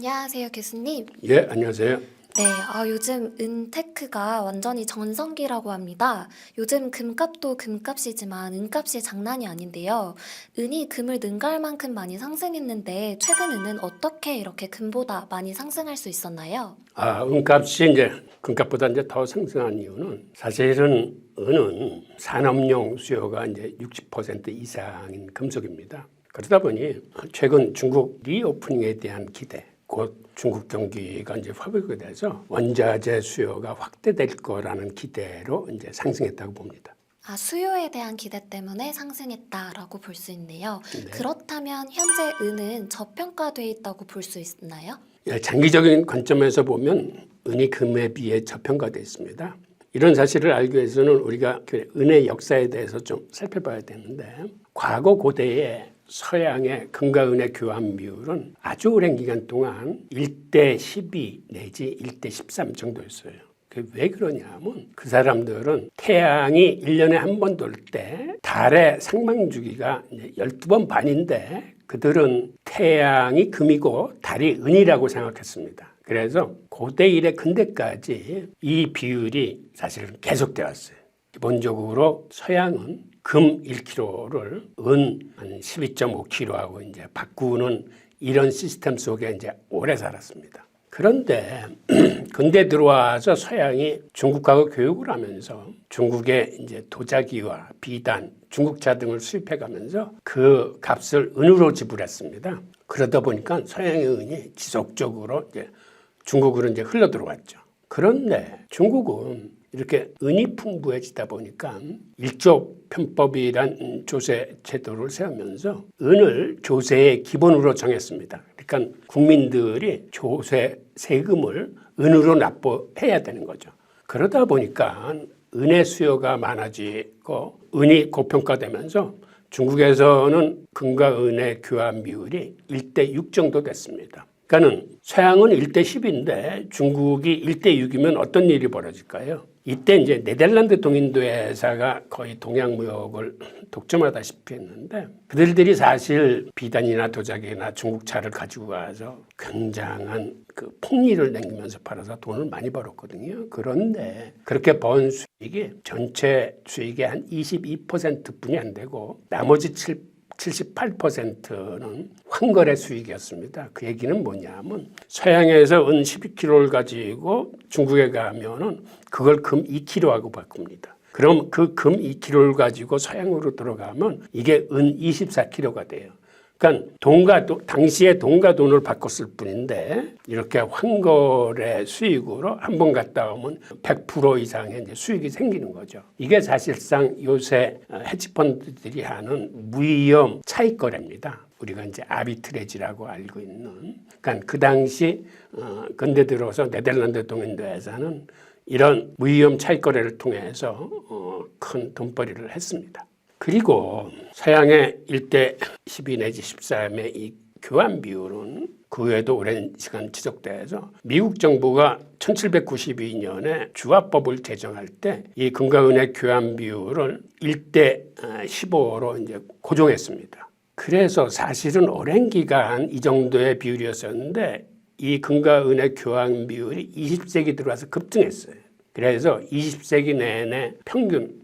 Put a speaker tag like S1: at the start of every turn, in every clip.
S1: 안녕하세요, 교수님.
S2: 예, 안녕하세요.
S1: 네, 아, 요즘 은테크가 완전히 전성기라고 합니다. 요즘 금값도 금값이지만 은값이 장난이 아닌데요. 은이 금을 능가할 만큼 많이 상승했는데 최근 은은 어떻게 이렇게 금보다 많이 상승할 수 있었나요?
S2: 아, 은값이 이제 금값보다 이제 더 상승한 이유는 사실은 은은 산업용 수요가 이제 60% 이상인 금속입니다. 그러다 보니 최근 중국 리오프닝에 대한 기대, 곧 중국 경기가 이제 회복이 돼서 원자재 수요가 확대될 거라는 기대로 이제 상승했다고 봅니다.
S1: 아, 수요에 대한 기대 때문에 상승했다라고 볼 수 있네요.
S2: 네.
S1: 그렇다면 현재 은은 저평가돼 있다고 볼 수 있나요?
S2: 예, 장기적인 관점에서 보면 은이 금에 비해 저평가되어 있습니다. 이런 사실을 알기 위해서는 우리가 그 은의 역사에 대해서 좀 살펴봐야 되는데 과거 고대에 서양의 금과 은의 교환 비율은 아주 오랜 기간 동안 1대 12 내지 1대 13 정도였어요. 그게 왜 그러냐면 그 사람들은 태양이 1년에 한 번 돌 때 달의 상방 주기가 12번 반인데 그들은 태양이 금이고 달이 은이라고 생각했습니다. 그래서 고대 이래 근대까지 이 비율이 사실은 계속되어 왔어요. 기본적으로 서양은 금 1kg를 은 한 12.5kg하고 이제 바꾸는 이런 시스템 속에 이제 오래 살았습니다. 그런데 근대 들어와서 서양이 중국하고 교육을 하면서 중국의 이제 도자기와 비단, 중국차 등을 수입해 가면서 그 값을 은으로 지불했습니다. 그러다 보니까 서양의 은이 지속적으로 이제 중국으로 이제 흘러 들어왔죠. 그런데 중국은 이렇게 은이 풍부해지다 보니까 일조 편법이란 조세 제도를 세우면서 은을 조세의 기본으로 정했습니다. 그러니까 국민들이 조세 세금을 은으로 납부해야 되는 거죠. 그러다 보니까 은의 수요가 많아지고 은이 고평가되면서 중국에서는 금과 은의 교환 비율이 1대 6 정도 됐습니다. 그러니까는 서양은 1대 10인데 중국이 1대 6이면 어떤 일이 벌어질까요? 이때 이제 네덜란드 동인도회사가 거의 동양 무역을 독점하다시피 했는데 그들들이 사실 비단이나 도자기나 중국차를 가지고 가서 굉장한 그 폭리를 남기면서 팔아서 돈을 많이 벌었거든요. 그런데 그렇게 번 수익이 전체 수익의 한 22%뿐이 안 되고 나머지 7 78%는 환거래 수익이었습니다. 그 얘기는 뭐냐면 서양에서 은 12kg를 가지고 중국에 가면은 그걸 금 2kg하고 바꿉니다. 그럼 그 금 2kg를 가지고 서양으로 들어가면 이게 은 24kg가 돼요. 그러니까 돈과 돈, 당시에 돈과 돈을 바꿨을 뿐인데 이렇게 환거래 수익으로 한 번 갔다 오면 100% 이상의 이제 수익이 생기는 거죠. 이게 사실상 요새 헤지펀드들이 하는 무위험 차익 거래입니다. 우리가 이제 아비트레지라고 알고 있는. 그러니까 그 당시 어, 근대 들어서 네덜란드 동인도에서는 이런 무위험 차익 거래를 통해서 어, 큰 돈벌이를 했습니다. 그리고 서양의 1대 12 내지 13의 이 교환 비율은 그 외에도 오랜 시간 지속돼서 미국 정부가 1792년에 주화법을 제정할 때 이 금과 은의 교환 비율을 1대 15로 이제 고정했습니다. 그래서 사실은 오랜 기간 이 정도의 비율이었었는데 이 금과 은의 교환 비율이 20세기 들어와서 급등했어요. 그래서 20세기 내내 평균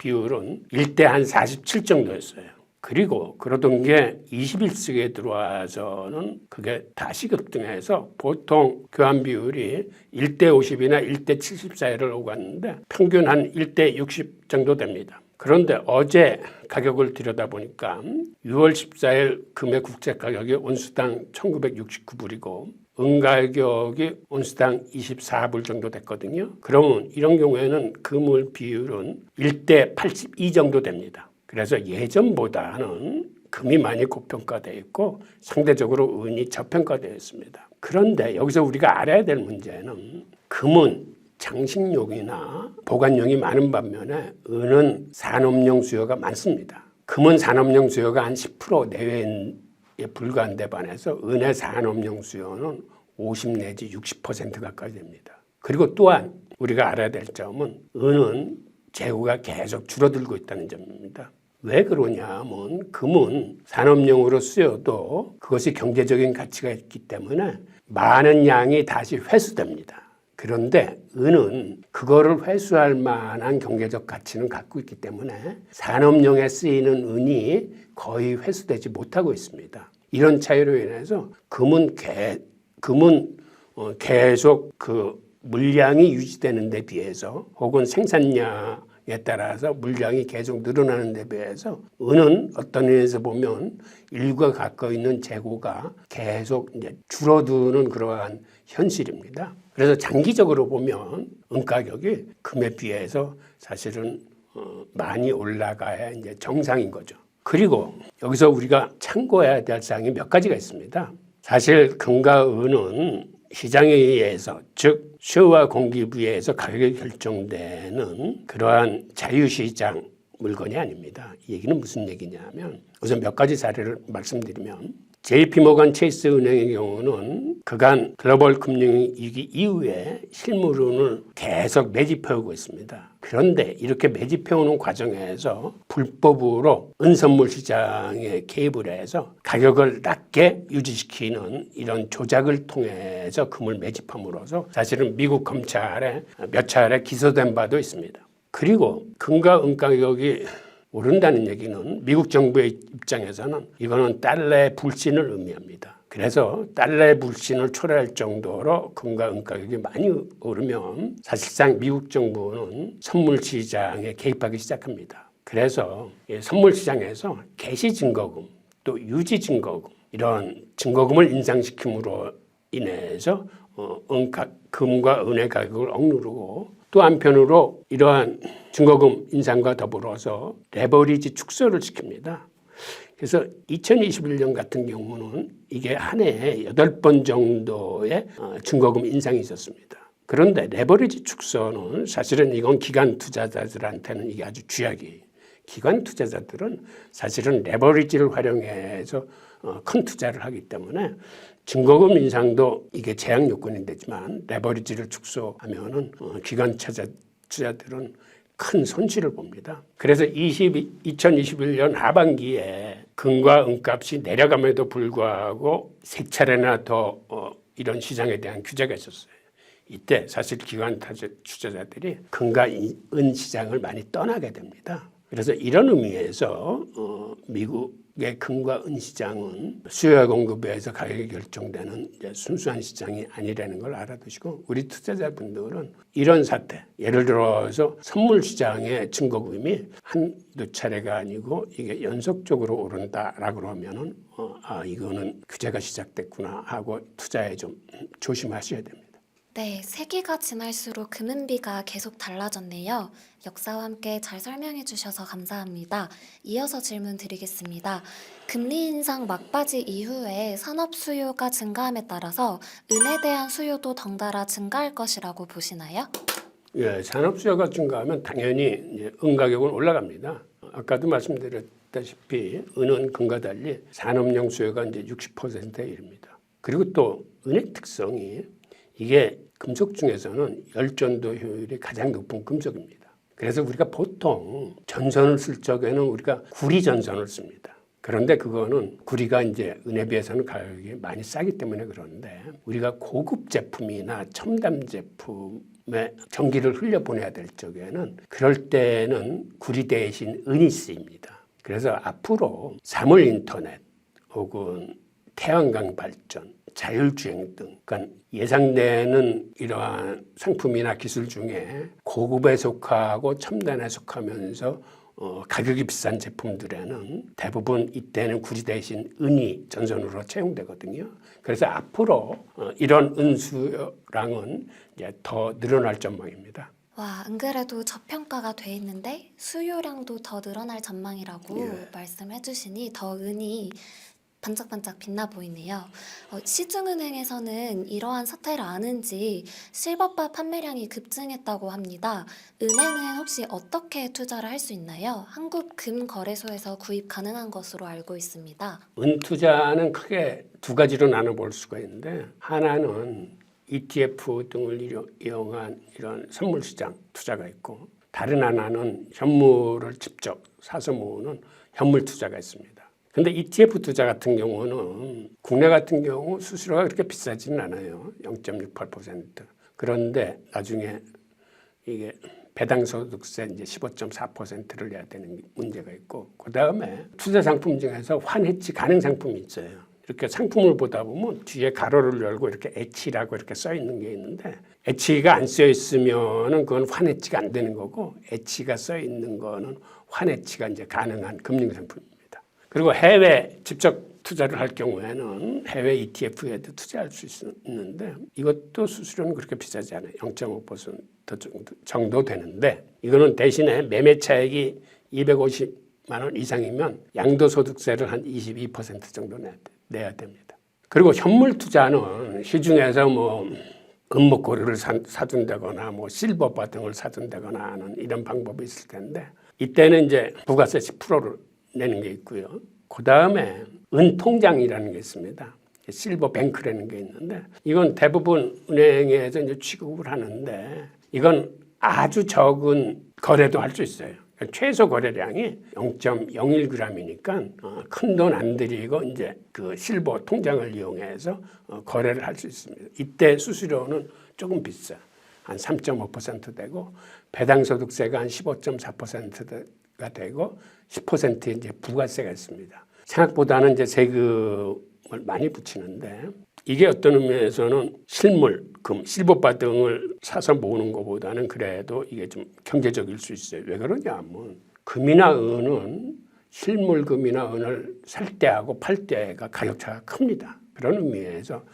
S2: 비율은 1대 한 47 정도였어요. 그리고 그러던 게 21세기에 들어와서는 그게 다시 급등해서 보통 교환 비율이 1대 50이나 1대 70 사이를 오갔는데 평균 한 1대 60 정도 됩니다. 그런데 어제 가격을 들여다보니까 6월 14일 금의 국제 가격이 온수당 1969불이고 은 가격이 온수당 24불 정도 됐거든요. 그러면 이런 경우에는 금을 비율은 1대 82 정도 됩니다. 그래서 예전보다는 금이 많이 고평가되어 있고 상대적으로 은이 저평가되어 있습니다. 그런데 여기서 우리가 알아야 될 문제는 금은 장식용이나 보관용이 많은 반면에 은은 산업용 수요가 많습니다. 금은 산업용 수요가 한 10% 내외에 불과한데 반해서 은의 산업용 수요는 50 내지 60% 가까이 됩니다. 그리고 또한 우리가 알아야 될 점은 은은 재고가 계속 줄어들고 있다는 점입니다. 왜 그러냐면 금은 산업용으로 쓰여도 그것이 경제적인 가치가 있기 때문에 많은 양이 다시 회수됩니다. 그런데 은은 그거를 회수할 만한 경제적 가치는 갖고 있기 때문에 산업용에 쓰이는 은이 거의 회수되지 못하고 있습니다. 이런 차이로 인해서 금은 개, 금은 어, 계속 그 물량이 유지되는 데 비해서 혹은 생산량 에 따라서 물량이 계속 늘어나는 데 비해서 은은 어떤 의미에서 보면 일과 가까이 있는 재고가 계속 줄어드는 그러한 현실입니다. 그래서 장기적으로 보면 은 가격이 금에 비해서 사실은 어, 많이 올라가야 이제 정상인 거죠. 그리고 여기서 우리가 참고해야 될 사항이 몇 가지가 있습니다. 사실 금과 은은 시장에 의해서 즉 공급에 의해서 가격이 결정되는 그러한 자유시장 물건이 아닙니다. 이 얘기는 무슨 얘기냐면 우선 몇 가지 사례를 말씀드리면 JP모건 체이스 은행의 경우는 그간 글로벌 금융위기 이후에 실물은을 계속 매집해오고 있습니다. 그런데 이렇게 매집해오는 과정에서 불법으로 은선물 시장에 개입을 해서 가격을 낮게 유지시키는 이런 조작을 통해서 금을 매집함으로써 사실은 미국 검찰에 몇 차례 기소된 바도 있습니다. 그리고 금과 은 가격이 오른다는 얘기는 미국 정부의 입장에서는 이거는 달러의 불신을 의미합니다. 그래서 달러의 불신을 초래할 정도로 금과 은 가격이 많이 오르면 사실상 미국 정부는 선물 시장에 개입하기 시작합니다. 그래서 이 선물 시장에서 개시 증거금 또 유지 증거금 이런 증거금을 인상시킴으로 인해서 어, 은 가- 금과 은의 가격을 억누르고 또 한편으로 이러한 증거금 인상과 더불어서 레버리지 축소를 시킵니다. 그래서 2021년 같은 경우는 이게 한 해에 8번 정도의 어, 증거금 인상이 있었습니다. 그런데 레버리지 축소는 사실은 이건 기관 투자자들한테는 이게 아주 쥐약이 기관 투자자들은 사실은 레버리지를 활용해서 어, 큰 투자를 하기 때문에 증거금 인상도 이게 제약 요건이 되지만 레버리지를 축소하면은 어, 기관 투자, 투자들은 큰 손실을 봅니다. 그래서 20, 2021년 하반기에 금과 은값이 내려감에도 불구하고 세 차례나 더 어, 이런 시장에 대한 규제가 있었어요. 이때 사실 기관 투자자들이 금과 이- 은 시장을 많이 떠나게 됩니다. 그래서 이런 의미에서 어, 미국의 금과 은 시장은 수요와 공급에서 가격이 결정되는 이제 순수한 시장이 아니라는 걸 알아두시고 우리 투자자분들은 이런 사태 예를 들어서 선물 시장의 증거금이 한두 차례가 아니고 이게 연속적으로 오른다라고 그러면은 어, 아 이거는 규제가 시작됐구나 하고 투자에 좀 조심하셔야 됩니다.
S1: 네, 세기가 지날수록 금은비가 계속 달라졌네요. 역사와 함께 잘 설명해 주셔서 감사합니다. 이어서 질문 드리겠습니다. 금리 인상 막바지 이후에 산업 수요가 증가함에 따라서 은에 대한 수요도 덩달아 증가할 것이라고 보시나요?
S2: 예, 산업 수요가 증가하면 당연히 이제 은 가격은 올라갑니다. 아까도 말씀드렸다시피 은은 금과 달리 산업용 수요가 이제 60%에 이릅니다. 그리고 또 은의 특성이 이게 금속 중에서는 열전도 효율이 가장 높은 금속입니다. 그래서 우리가 보통 전선을 쓸 적에는 우리가 구리 전선을 씁니다. 그런데 그거는 구리가 이제 은에 비해서는 가격이 많이 싸기 때문에 그러는데 우리가 고급 제품이나 첨단 제품에 전기를 흘려 보내야 될 적에는 그럴 때는 구리 대신 은이 쓰입니다. 그래서 앞으로 사물 인터넷 혹은 태양광 발전, 자율주행 등 그러니까 예상되는 이러한 상품이나 기술 중에 고급에 속하고 첨단에 속하면서 어, 가격이 비싼 제품들에는 대부분 이때는 구리 대신 은이 전선으로 채용되거든요. 그래서 앞으로 어, 이런 은수량은 이제 더 늘어날 전망입니다.
S1: 와, 안 그래도 저평가가 돼 있는데 수요량도 더 늘어날 전망이라고
S2: 예.
S1: 말씀해 주시니 더 은이 반짝반짝 빛나 보이네요. 어, 시중은행에서는 이러한 사태를 아는지 실버바 판매량이 급증했다고 합니다. 은행은 혹시 어떻게 투자를 할 수 있나요? 한국 금거래소에서 구입 가능한 것으로 알고 있습니다.
S2: 은 투자는 크게 두 가지로 나눠볼 수가 있는데 하나는 ETF 등을 이용- 이용한 이런 선물 시장 투자가 있고 다른 하나는 현물을 직접 사서 모으는 현물 투자가 있습니다. 근데 ETF 투자 같은 경우는 국내 같은 경우 수수료가 그렇게 비싸지는 않아요. 0.68%. 그런데 나중에 이게 배당 소득세 이제 15.4%를 내야 되는 문제가 있고 그 다음에 투자 상품 중에서 환해지 가능 상품이 있어요. 이렇게 상품을 보다 보면 뒤에 가로를 열고 이렇게 H라고 이렇게 써 있는 게 있는데 H가 안 써 있으면은 그건 환해지가 안 되는 거고 H가 써 있는 거는 환해지가 이제 가능한 금융 상품입니다. 그리고 해외 직접 투자를 할 경우에는 해외 ETF에도 투자할 수 있는데 이것도 수수료는 그렇게 비싸지 않아요. 0.5% 정도, 정도 되는데 이거는 대신에 매매 차익이 250만 원 이상이면 양도소득세를 한 22% 정도 내야, 돼- 내야 됩니다. 그리고 현물 투자는 시중에서 뭐 금목고리를 사, 사준다거나 뭐 실버 바 등을 사준다거나 하는 이런 방법이 있을 텐데 이때는 이제 부가세 10%를 내는 게 있고요. 그 다음에 은통장이라는 게 있습니다. 실버 뱅크라는 게 있는데 이건 대부분 은행에서 이제 취급을 하는데 이건 아주 적은 거래도 할 수 있어요. 최소 거래량이 0.01g이니까 어, 큰돈 안 들이고 이제 그 실버 통장을 이용해서 어, 거래를 할 수 있습니다. 이때 수수료는 조금 비싸. 한 3.5% 되고 배당 소득세가 한 15.4% 가 되고 10% 이제 부가세가 있습니다. 생각보다는 이제 세금을 많이 붙이는데 이게 어떤 의미에서는 실물, 금, 실버바 등을 사서 모으는 것보다는 그래도 이게 좀 경제적일 수 있어요. 왜 그러냐면 금이나 은은 실물금이나 은을 살 때하고 팔 때가 가격차가 큽니다. 그런 의미에서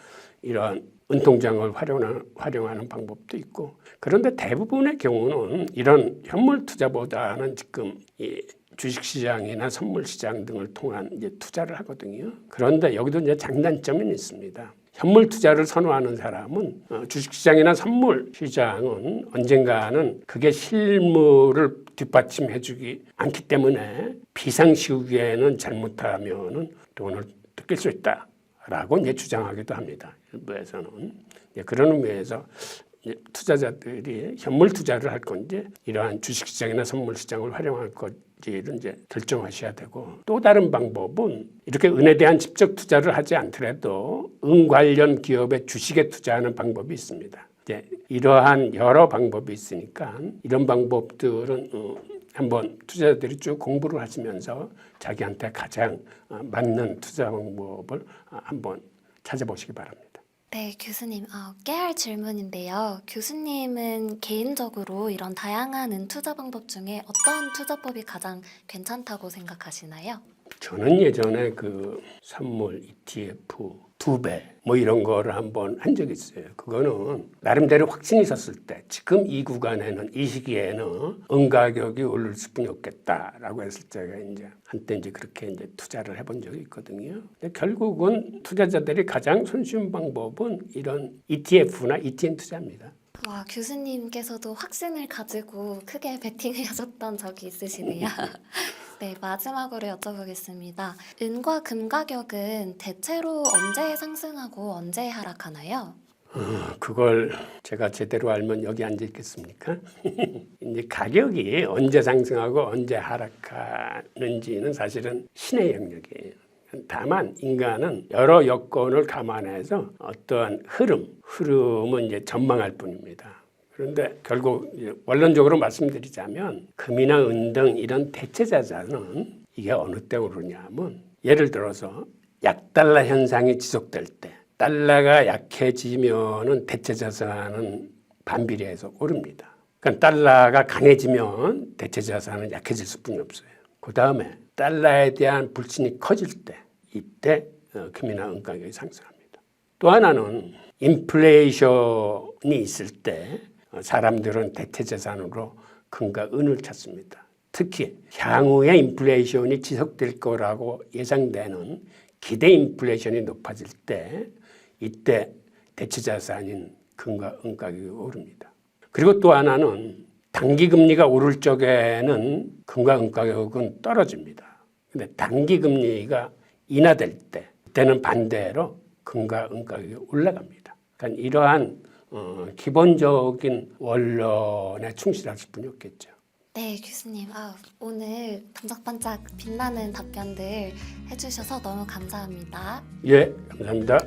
S2: 이러한 은통장을 활용하는, 방법도 있고 그런데 대부분의 경우는 이런 현물 투자보다는 지금 이 주식시장이나 선물시장 등을 통한 이제 투자를 하거든요. 그런데 여기도 이제 장단점이 있습니다. 현물 투자를 선호하는 사람은 어, 주식시장이나 선물시장은 언젠가는 그게 실물을 뒷받침해주기 않기 때문에 비상시국에는 잘못하면은 돈을 뜯길 수 있다 라고 이제 주장하기도 합니다. 일부에서는 예, 그런 의미에서 투자자들이 현물 투자를 할 건지 이러한 주식시장이나 선물시장을 활용할 건지를 이제 결정하셔야 되고 또 다른 방법은 이렇게 은에 대한 직접 투자를 하지 않더라도 은 관련 기업의 주식에 투자하는 방법이 있습니다. 이제 이러한 여러 방법이 있으니까 이런 방법들은 어, 한번 투자자들이 쭉 공부를 하시면서 자기한테 가장 어, 맞는 투자 방법을 어, 한번 찾아보시기 바랍니다.
S1: 네, 교수님. 어, 깨알 질문인데요. 교수님은 개인적으로 이런 다양한 은 투자 방법 중에 어떤 투자법이 가장 괜찮다고 생각하시나요?
S2: 저는 예전에 그 선물 ETF 두 배 뭐 이런 거를 한번 한 적이 있어요. 그거는 나름대로 확신이 있었을 때 지금 이 구간에는 이 시기에는 은 가격이 오를 수뿐이 없겠다라고 했을 때가 이제 한때 이제 그렇게 이제 투자를 해본 적이 있거든요. 근데 결국은 투자자들이 가장 손쉬운 방법은 이런 ETF나 ETN 투자입니다.
S1: 와, 교수님께서도 확신을 가지고 크게 베팅하셨던 적이 있으시네요. 네, 마지막으로 여쭤보겠습니다. 은과 금 가격은 대체로 언제 상승하고 언제 하락하나요?
S2: 어, 그걸 제가 제대로 알면 여기 앉아 있겠습니까? 이제 가격이 언제 상승하고 언제 하락하는지는 사실은 신의 영역이에요. 다만 인간은 여러 여건을 감안해서 어떠한 흐름, 흐름은 이제 전망할 뿐입니다. 그런데 결국 원론적으로 말씀드리자면 금이나 은 등 이런 대체자산은 이게 어느 때 오르냐면 예를 들어서 약달러 현상이 지속될 때 달러가 약해지면은 대체자산은 반비례해서 오릅니다. 그러니까 달러가 강해지면 대체자산은 약해질 수뿐이 없어요. 그 다음에 달러에 대한 불신이 커질 때 이때 어, 금이나 은 가격이 상승합니다. 또 하나는 인플레이션이 있을 때 어, 사람들은 대체자산으로 금과 은을 찾습니다. 특히 향후에 인플레이션이 지속될 거라고 예상되는 기대 인플레이션이 높아질 때 이때 대체자산인 금과 은 가격이 오릅니다. 그리고 또 하나는 단기 금리가 오를 적에는 금과 은 가격은 떨어집니다. 근데 단기 금리가 인하될 때 그때는 반대로 금과 은 가격이 올라갑니다. 그러니까 이러한 어, 기본적인 원론에 충실할 수뿐이 없겠죠.
S1: 네, 교수님. 아, 오늘 반짝반짝 빛나는 답변들 해주셔서 너무 감사합니다.
S2: 예, 감사합니다.